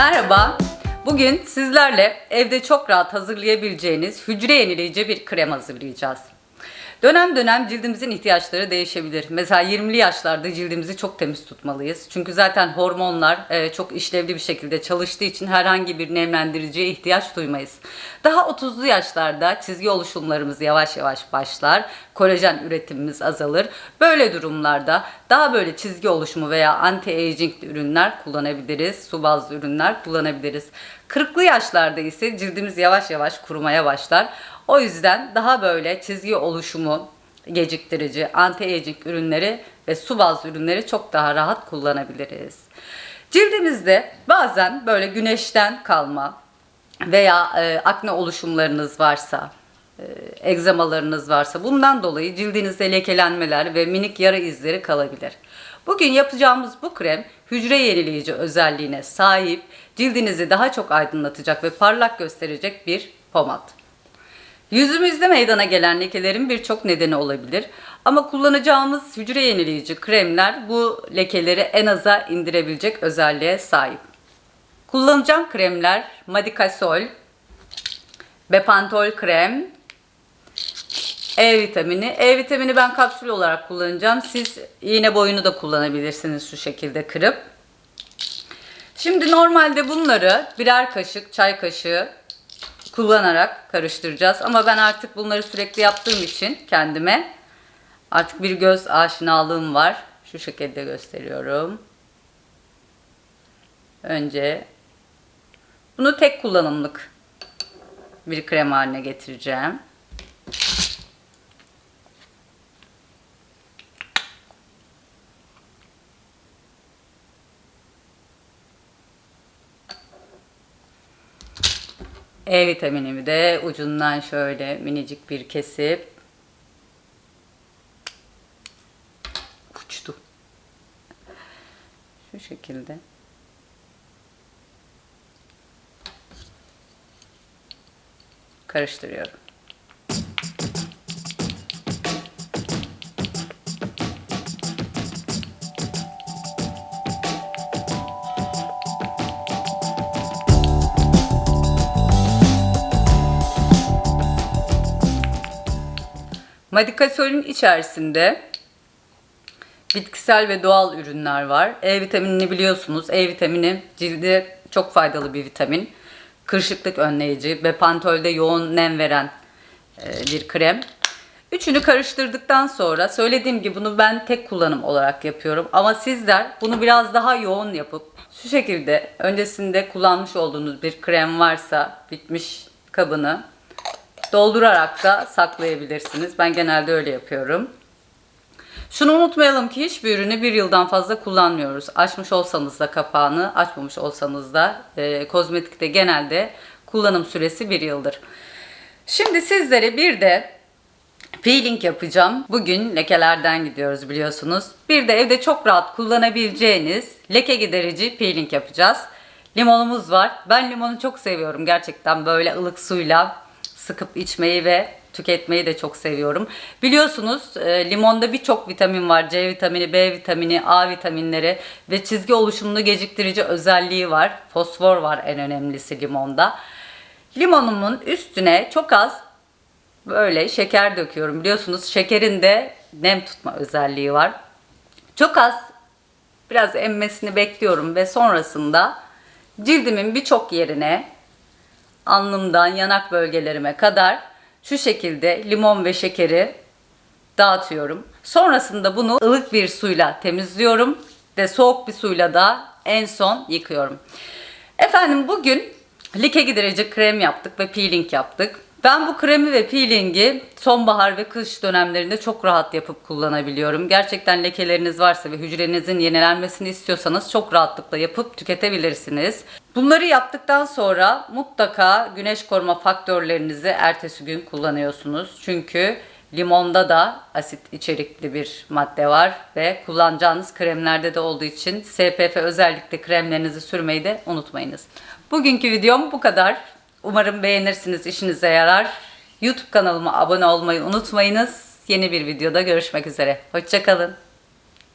Merhaba. Bugün sizlerle evde çok rahat hazırlayabileceğiniz hücre yenileyici bir krem hazırlayacağız. Dönem dönem cildimizin ihtiyaçları değişebilir. Mesela 20'li yaşlarda cildimizi çok temiz tutmalıyız. Çünkü zaten hormonlar e, çok işlevli bir şekilde çalıştığı için herhangi bir nemlendiriciye ihtiyaç duymayız. Daha 30'lu yaşlarda çizgi oluşumlarımız yavaş yavaş başlar. Kolajen üretimimiz azalır. Böyle durumlarda daha böyle çizgi oluşumu veya anti-aging ürünler kullanabiliriz. Su bazlı ürünler kullanabiliriz. 40'lı yaşlarda ise cildimiz yavaş yavaş kurumaya başlar. O yüzden daha böyle çizgi oluşumu geciktirici, anti-aging ürünleri ve su bazlı ürünleri çok daha rahat kullanabiliriz. Cildimizde bazen böyle güneşten kalma veya e, akne oluşumlarınız varsa, e, egzamalarınız varsa bundan dolayı cildinizde lekelenmeler ve minik yara izleri kalabilir. Bugün yapacağımız bu krem hücre yenileyici özelliğine sahip, cildinizi daha çok aydınlatacak ve parlak gösterecek bir pomat. Yüzümüzde meydana gelen lekelerin birçok nedeni olabilir. Ama kullanacağımız hücre yenileyici kremler bu lekeleri en aza indirebilecek özelliğe sahip. Kullanacağım kremler Madikasol, Bepantol krem, E vitamini. E vitamini ben kapsül olarak kullanacağım. Siz iğne boyunu da kullanabilirsiniz şu şekilde kırıp. Şimdi normalde bunları birer kaşık, çay kaşığı kullanarak karıştıracağız. Ama ben artık bunları sürekli yaptığım için kendime artık bir göz aşinalığım var. Şu şekilde gösteriyorum. Önce bunu tek kullanımlık bir krem haline getireceğim. E vitaminimi de ucundan şöyle minicik bir kesip uçtu. Şu şekilde. Karıştırıyorum. Madikasol'ün içerisinde bitkisel ve doğal ürünler var. E vitaminini biliyorsunuz. E vitamini cilde çok faydalı bir vitamin. Kırışıklık önleyici, Bepantol'de yoğun nem veren e, bir krem. Üçünü karıştırdıktan sonra söylediğim gibi bunu ben tek kullanım olarak yapıyorum. Ama sizler bunu biraz daha yoğun yapıp şu şekilde öncesinde kullanmış olduğunuz bir krem varsa bitmiş kabını doldurarak da saklayabilirsiniz. Ben genelde öyle yapıyorum. Şunu unutmayalım ki hiçbir ürünü bir yıldan fazla kullanmıyoruz. Açmış olsanız da kapağını, açmamış olsanız da e, kozmetikte genelde kullanım süresi bir yıldır. Şimdi sizlere bir de peeling yapacağım. Bugün lekelerden gidiyoruz biliyorsunuz. Bir de evde çok rahat kullanabileceğiniz leke giderici peeling yapacağız. Limonumuz var. Ben limonu çok seviyorum gerçekten böyle ılık suyla sıkıp içmeyi ve tüketmeyi de çok seviyorum. Biliyorsunuz e, limonda birçok vitamin var. C vitamini, B vitamini, A vitaminleri ve çizgi oluşumunu geciktirici özelliği var. Fosfor var en önemlisi limonda. Limonumun üstüne çok az böyle şeker döküyorum. Biliyorsunuz şekerin de nem tutma özelliği var. Çok az biraz emmesini bekliyorum ve sonrasında cildimin birçok yerine alnımdan yanak bölgelerime kadar şu şekilde limon ve şekeri dağıtıyorum. Sonrasında bunu ılık bir suyla temizliyorum ve soğuk bir suyla da en son yıkıyorum. Efendim bugün like giderici krem yaptık ve peeling yaptık. Ben bu kremi ve peelingi sonbahar ve kış dönemlerinde çok rahat yapıp kullanabiliyorum. Gerçekten lekeleriniz varsa ve hücrenizin yenilenmesini istiyorsanız çok rahatlıkla yapıp tüketebilirsiniz. Bunları yaptıktan sonra mutlaka güneş koruma faktörlerinizi ertesi gün kullanıyorsunuz. Çünkü limonda da asit içerikli bir madde var ve kullanacağınız kremlerde de olduğu için SPF özellikle kremlerinizi sürmeyi de unutmayınız. Bugünkü videom bu kadar. Umarım beğenirsiniz, işinize yarar. YouTube kanalıma abone olmayı unutmayınız. Yeni bir videoda görüşmek üzere. Hoşçakalın.